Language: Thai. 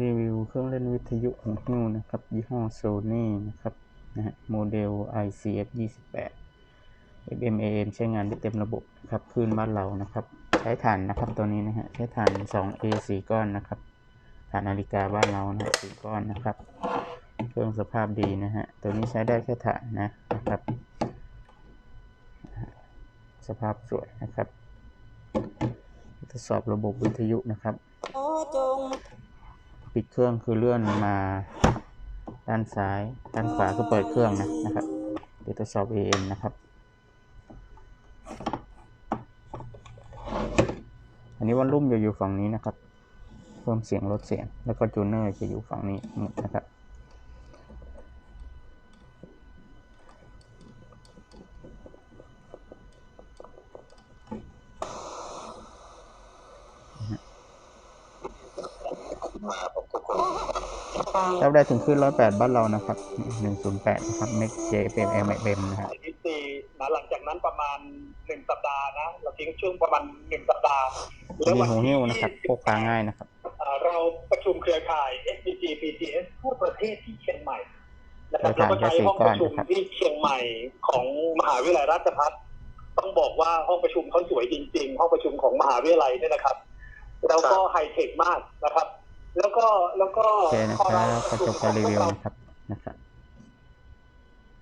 รีวิวเครื่องเล่นวิทยุของฮิ้วนะครับ ยี่ห้อโซนี่นะครับนะฮะโมเดล ICF 28 FM AM ใช้งานได้เต็มระบบนะครับคลื่นบ้านเรานะครับ ใช้ถ่านนะครับตัวนี้นะฮะใช้ถ่าน 2A 4 ก้อนนะครับถ่านนาฬิกาบ้านเรานะฮะ4ก้อนนะครับเครื่องสภาพดีนะฮะตัวนี้ใช้ได้แค่ถ่านนะนะครับ สภาพสวยนะครับทดสอบระบบวิทยุนะครับขอจง ปิดเครื่องคือเลื่อนมา ด้านซ้าย ด้านขวาก็เปิดเครื่องนะนะครับเดี๋ยวทดสอบ AM นะครับ อันนี้วันรุ่มจะอยู่ฝั่งนี้นะครับ เพิ่มเสียงลดเสียง แล้วก็จูเนอร์จะอยู่ฝั่งนี้หมดนะครับ รับได้ถึงขึ้น 108 บ้านเรานะครับ 108 นะครับเมกเจเป็นเอ็มเอ็มนะฮะที่สี่นะหลังจากนั้นประมาณหนึ่งสัปดาห์นะ เราทิ้งช่วงประมาณหนึ่งสัปดาห์มีหูหิ้วนะครับพกพาง่ายนะครับเอ่อเราประชุมเครือข่าย SDG PGS ทั่วประเทศที่เชียงใหม่นะครับเครือเราข่ายก็ใช้ห้องประชุมแค่สี่ก้อนนะครับที่เชียงใหม่ของมหาวิทยาลัยราชภัฏต้องบอกว่าห้องประชุมเขาสวยจริง ๆ ห้องประชุมของมหาวิทยาลัยเนี่ยนะครับ แล้วก็ไฮเทคมากนะครับ แล้วก็แล้วก็โอเคนะครับก็จบการรีวิวนะครับนะครับ